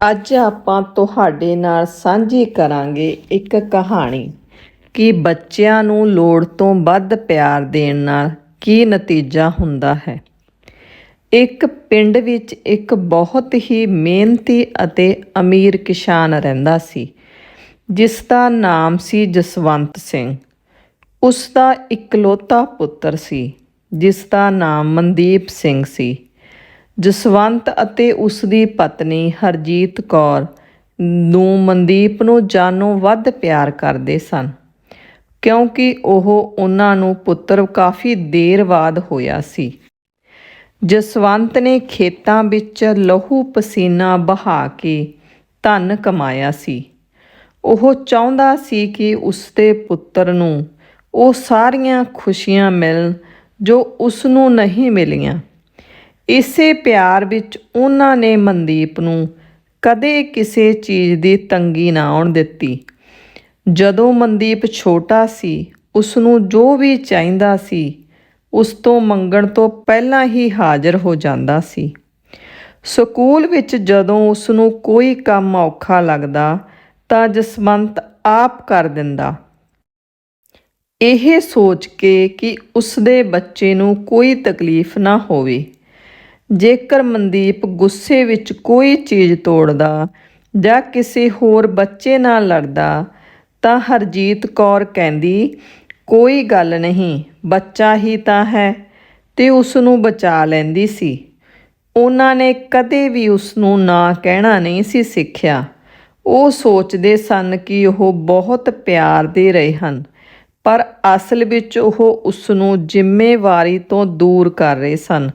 ਅੱਜ ਆਪਾਂ ਤੁਹਾਡੇ ਨਾਲ ਸਾਂਝੀ ਕਰਾਂਗੇ ਇੱਕ ਕਹਾਣੀ ਕਿ ਬੱਚਿਆਂ ਨੂੰ ਲੋੜ ਤੋਂ ਵੱਧ ਪਿਆਰ ਦੇਣ ਨਾਲ ਕੀ ਨਤੀਜਾ ਹੁੰਦਾ ਹੈ। ਇੱਕ ਪਿੰਡ ਵਿੱਚ ਇੱਕ ਬਹੁਤ ਹੀ ਮਿਹਨਤੀ ਅਤੇ ਅਮੀਰ ਕਿਸਾਨ ਰਹਿੰਦਾ ਸੀ, ਜਿਸ ਦਾ ਨਾਮ ਸੀ ਜਸਵੰਤ ਸਿੰਘ। ਉਸ ਦਾ ਇਕਲੌਤਾ ਪੁੱਤਰ ਸੀ, ਜਿਸ ਦਾ ਨਾਮ ਮਨਦੀਪ ਸਿੰਘ ਸੀ। ਜਸਵੰਤ ਅਤੇ ਉਸ ਦੀ ਪਤਨੀ ਹਰਜੀਤ ਕੌਰ ਨੂੰ ਮਨਦੀਪ ਨੂੰ ਜਾਨੋਂ ਵੱਧ ਪਿਆਰ ਕਰਦੇ ਸਨ, ਕਿਉਂਕਿ ਉਹ ਉਹਨਾਂ ਨੂੰ ਪੁੱਤਰ ਕਾਫੀ ਦੇਰ ਬਾਅਦ ਹੋਇਆ ਸੀ। ਜਸਵੰਤ ਨੇ ਖੇਤਾਂ ਵਿੱਚ ਲਹੂ ਪਸੀਨਾ ਬਹਾ ਕੇ ਧਨ ਕਮਾਇਆ ਸੀ। ਉਹ ਚਾਹੁੰਦਾ ਸੀ ਕਿ ਉਸਦੇ ਪੁੱਤਰ ਨੂੰ ਉਹ ਸਾਰੀਆਂ ਖੁਸ਼ੀਆਂ ਮਿਲਣ ਜੋ ਉਸ ਨੂੰ ਨਹੀਂ ਮਿਲੀਆਂ। ਇਸੇ ਪਿਆਰ ਵਿੱਚ ਉਹਨਾਂ ਨੇ ਮਨਦੀਪ ਨੂੰ ਕਦੇ ਕਿਸੇ ਚੀਜ਼ ਦੀ ਤੰਗੀ ਨਾ ਆਉਣ ਦਿੱਤੀ। ਜਦੋਂ ਮਨਦੀਪ ਛੋਟਾ ਸੀ ਉਸ ਨੂੰ ਜੋ ਵੀ ਚਾਹੀਦਾ ਸੀ, ਉਸ ਤੋਂ ਮੰਗਣ ਤੋਂ ਪਹਿਲਾਂ ਹੀ ਹਾਜ਼ਰ ਹੋ ਜਾਂਦਾ ਸੀ। ਸਕੂਲ ਵਿੱਚ ਜਦੋਂ ਉਸ ਨੂੰ ਕੋਈ ਕੰਮ ਔਖਾ ਲੱਗਦਾ, ਤਾਂ ਜਸਵੰਤ ਆਪ ਕਰ ਦਿੰਦਾ। ਇਹ ਸੋਚ ਕੇ ਕਿ ਉਸ ਦੇ ਬੱਚੇ ਨੂੰ ਕੋਈ ਤਕਲੀਫ ਨਾ ਹੋਵੇ। ਜੇਕਰ ਮਨਦੀਪ ਗੁੱਸੇ ਵਿੱਚ ਕੋਈ ਚੀਜ਼ ਤੋੜਦਾ ਜਾਂ ਕਿਸੇ ਹੋਰ ਬੱਚੇ ਨਾਲ ਲੜਦਾ, ਤਾਂ ਹਰਜੀਤ ਕੌਰ ਕਹਿੰਦੀ, ਕੋਈ ਗੱਲ ਨਹੀਂ, ਬੱਚਾ ਹੀ ਤਾਂ ਹੈ। ਤੇ ਉਸ ਨੂੰ ਬਚਾ ਲੈਂਦੀ ਸੀ। ਉਹਨਾਂ ਨੇ ਕਦੇ ਵੀ ਉਸ ਨੂੰ ਨਾ ਕਹਿਣਾ ਨਹੀਂ ਸੀ ਸਿੱਖਿਆ। ਉਹ ਸੋਚਦੇ ਸਨ ਕਿ ਉਹ ਬਹੁਤ ਪਿਆਰ ਦੇ ਰਹੇ ਹਨ, ਪਰ ਅਸਲ ਵਿੱਚ ਉਹ ਉਸ ਨੂੰ ਜ਼ਿੰਮੇਵਾਰੀ ਤੋਂ ਦੂਰ ਕਰ ਰਹੇ ਸਨ।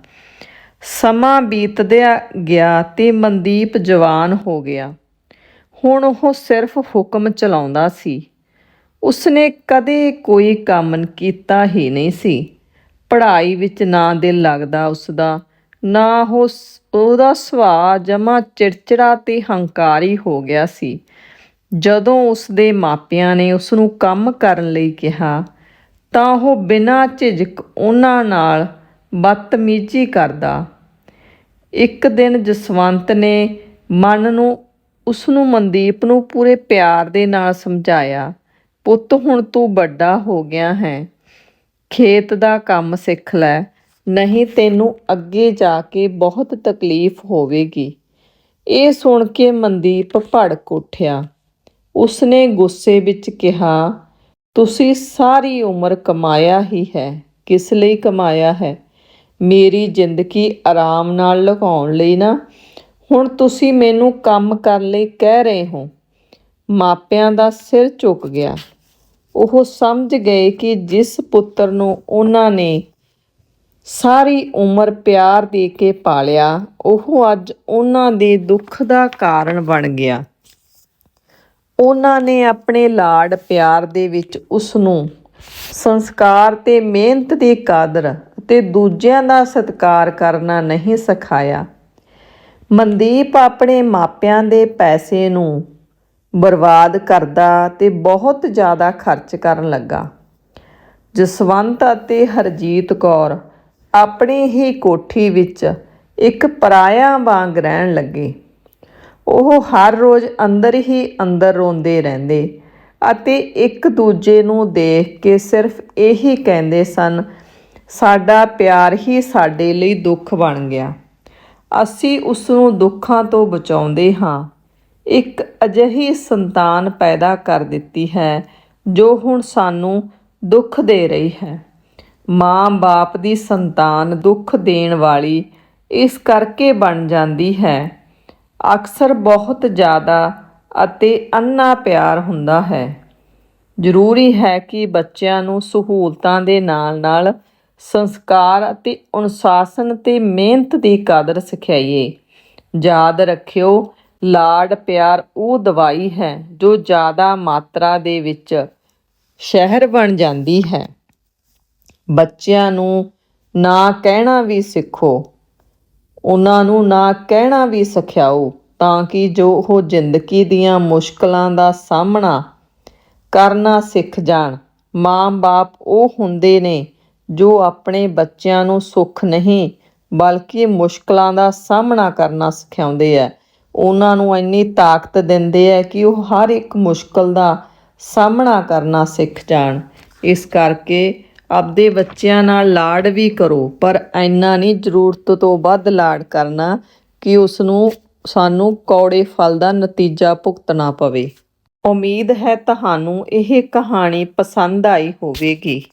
ਸਮਾਂ ਬੀਤਦਿਆ ਗਿਆ ਤੇ ਮਨਦੀਪ ਜਵਾਨ ਹੋ ਗਿਆ। ਹੁਣ ਉਹ ਸਿਰਫ ਹੁਕਮ ਚਲਾਉਂਦਾ ਸੀ। ਉਸਨੇ ਕਦੇ ਕੋਈ ਕੰਮ ਕੀਤਾ ਹੀ ਨਹੀਂ ਸੀ। ਪੜ੍ਹਾਈ ਵਿੱਚ ਨਾ ਦਿਲ ਲੱਗਦਾ ਉਸਦਾ, ਨਾ ਉਹ ਉਹਦਾ ਸੁਭਾਅ ਜਮਾ ਚਿੜਚਿੜਾ ਤੇ ਹੰਕਾਰੀ ਹੋ ਗਿਆ ਸੀ। ਜਦੋਂ ਉਸਦੇ ਮਾਪਿਆਂ ਨੇ ਉਸ ਨੂੰ ਕੰਮ ਕਰਨ ਲਈ ਕਿਹਾ, ਤਾਂ ਉਹ ਬਿਨਾਂ ਝਿਜਕ ਉਹਨਾਂ ਨਾਲ ਬਦਤਮੀਜ਼ੀ ਕਰਦਾ ਇੱਕ ਦਿਨ ਜਸਵੰਤ ਨੇ ਮਨ ਨੂੰ ਉਸ ਨੂੰ ਮਨਦੀਪ ਨੂੰ ਪੂਰੇ ਪਿਆਰ ਦੇ ਨਾਲ ਸਮਝਾਇਆ, ਪੁੱਤ, ਹੁਣ ਤੂੰ ਵੱਡਾ ਹੋ ਗਿਆ ਹੈ। ਖੇਤ ਦਾ ਕੰਮ ਸਿੱਖ ਲੈ, ਨਹੀਂ ਤੈਨੂੰ ਅੱਗੇ ਜਾ ਕੇ ਬਹੁਤ ਤਕਲੀਫ ਹੋਵੇਗੀ। ਇਹ ਸੁਣ ਕੇ ਮਨਦੀਪ ਭੜਕ ਉੱਠਿਆ। ਉਸਨੇ ਗੁੱਸੇ ਵਿੱਚ ਕਿਹਾ, ਤੁਸੀਂ ਸਾਰੀ ਉਮਰ ਕਮਾਇਆ ਹੀ ਹੈ। ਕਿਸ ਲਈ ਕਮਾਇਆ ਹੈ? ਮੇਰੀ ਜ਼ਿੰਦਗੀ ਆਰਾਮ ਨਾਲ ਲਗਾਉਣ ਲਈ ਨਾ, ਹੁਣ ਤੁਸੀਂ ਮੈਨੂੰ ਕੰਮ ਕਰਨ ਲਈ ਕਹਿ ਰਹੇ ਹੋ। ਮਾਪਿਆਂ ਦਾ ਸਿਰ ਝੁਕ ਗਿਆ। ਉਹ ਸਮਝ ਗਏ ਕਿ ਜਿਸ ਪੁੱਤਰ ਨੂੰ ਉਹਨਾਂ ਨੇ ਸਾਰੀ ਉਮਰ ਪਿਆਰ ਦੇ ਕੇ ਪਾਲਿਆ, ਉਹ ਅੱਜ ਉਹਨਾਂ ਦੇ ਦੁੱਖ ਦਾ ਕਾਰਨ ਬਣ ਗਿਆ। ਉਹਨਾਂ ਨੇ ਆਪਣੇ ਲਾਡ ਪਿਆਰ ਦੇ ਵਿੱਚ ਉਸ ਨੂੰ ਸੰਸਕਾਰ ਤੇ ਮਿਹਨਤ ਦੀ ਕਾਦਰ ਤੇ ਦੂਜਿਆਂ ਦਾ ਸਤਿਕਾਰ ਕਰਨਾ ਨਹੀਂ ਸਿਖਾਇਆ। ਮਨਦੀਪ ਆਪਣੇ ਮਾਪਿਆਂ ਦੇ ਪੈਸੇ ਨੂੰ ਬਰਬਾਦ ਕਰਦਾ ਤੇ ਬਹੁਤ ਜ਼ਿਆਦਾ ਖਰਚ ਕਰਨ ਲੱਗਾ। ਜਸਵੰਤ ਅਤੇ ਹਰਜੀਤ ਕੌਰ ਆਪਣੀ ਹੀ ਕੋਠੀ ਵਿੱਚ ਇੱਕ ਪਰਾਇਆ ਵਾਂਗ ਰਹਿਣ ਲੱਗੇ। ਉਹ ਹਰ ਰੋਜ਼ ਅੰਦਰ ਹੀ ਅੰਦਰ ਰੋਂਦੇ ਰਹਿੰਦੇ ਅਤੇ ਇੱਕ ਦੂਜੇ ਨੂੰ ਦੇਖ ਕੇ ਸਿਰਫ ਇਹੀ ਕਹਿੰਦੇ ਸਨ ਸਾਡਾ ਪਿਆਰ ਹੀ ਸਾਡੇ ਲਈ ਦੁੱਖ ਬਣ ਗਿਆ। ਅਸੀਂ ਉਸ ਨੂੰ ਦੁੱਖਾਂ ਤੋਂ ਬਚਾਉਂਦੇ ਹਾਂ। ਇੱਕ ਅਜਿਹੀ ਸੰਤਾਨ ਪੈਦਾ ਕਰ ਦਿੱਤੀ ਹੈ, ਜੋ ਹੁਣ ਸਾਨੂੰ ਦੁੱਖ ਦੇ ਰਹੀ ਹੈ। ਮਾਂ-ਬਾਪ ਦੀ ਸੰਤਾਨ ਦੁੱਖ ਦੇਣ ਵਾਲੀ ਇਸ ਕਰਕੇ ਬਣ ਜਾਂਦੀ ਹੈ। ਅਕਸਰ ਬਹੁਤ ਜ਼ਿਆਦਾ ਅਤੇ ਅੰਨਾ ਪਿਆਰ ਹੁੰਦਾ ਹੈ। ਜ਼ਰੂਰੀ ਹੈ ਕਿ ਬੱਚਿਆਂ ਨੂੰ ਸਹੂਲਤਾਂ ਦੇ ਨਾਲ-ਨਾਲ ਸੰਸਕਾਰ ਅਤੇ ਅਨੁਸ਼ਾਸਨ ਤੇ ਮਿਹਨਤ ਦੀ ਕਦਰ ਸਿਖਾਈਏ। ਯਾਦ ਰੱਖਿਓ, ਲਾਡ ਪਿਆਰ ਉਹ ਦਵਾਈ ਹੈ ਜੋ ਜ਼ਿਆਦਾ ਮਾਤਰਾ ਦੇ ਵਿੱਚ ਸ਼ਹਿਰ ਬਣ ਜਾਂਦੀ ਹੈ। ਬੱਚਿਆਂ ਨੂੰ ਨਾ ਕਹਿਣਾ ਵੀ ਸਿੱਖੋ, ਉਹਨਾਂ ਨੂੰ ਨਾ ਕਹਿਣਾ ਵੀ ਸਿਖਾਓ ਤਾਂ ਕਿ ਜੋ ਉਹ ਜ਼ਿੰਦਗੀ ਦੀਆਂ ਮੁਸ਼ਕਲਾਂ ਦਾ ਸਾਹਮਣਾ ਕਰਨਾ ਸਿੱਖ ਜਾਣ। ਮਾਂ-ਬਾਪ ਉਹ ਹੁੰਦੇ ਨੇ ਜੋ ਆਪਣੇ ਬੱਚਿਆਂ ਨੂੰ ਸੁੱਖ ਨਹੀਂ, ਬਲਕਿ ਮੁਸ਼ਕਲਾਂ ਦਾ ਸਾਹਮਣਾ ਕਰਨਾ ਸਿਖਾਉਂਦੇ ਆ। ਉਹਨਾਂ ਨੂੰ ਇੰਨੀ ਤਾਕਤ ਦਿੰਦੇ ਆ ਕਿ ਉਹ ਹਰ ਇੱਕ ਮੁਸ਼ਕਲ ਦਾ ਸਾਹਮਣਾ ਕਰਨਾ ਸਿੱਖ ਜਾਣ। ਇਸ ਕਰਕੇ ਆਪਦੇ ਬੱਚਿਆਂ ਨਾਲ ਲਾਡ ਵੀ ਕਰੋ, ਪਰ ਇੰਨਾ ਨਹੀਂ ਜ਼ਰੂਰਤ ਤੋਂ ਵੱਧ ਲਾਡ ਕਰਨਾ ਕਿ ਉਸ ਨੂੰ ਸਾਨੂੰ ਕੌੜੇ ਫਲ ਦਾ ਨਤੀਜਾ ਭੁਗਤਣਾ ਪਵੇ। ਉਮੀਦ ਹੈ ਤੁਹਾਨੂੰ ਇਹ ਕਹਾਣੀ ਪਸੰਦ ਆਈ ਹੋਵੇਗੀ।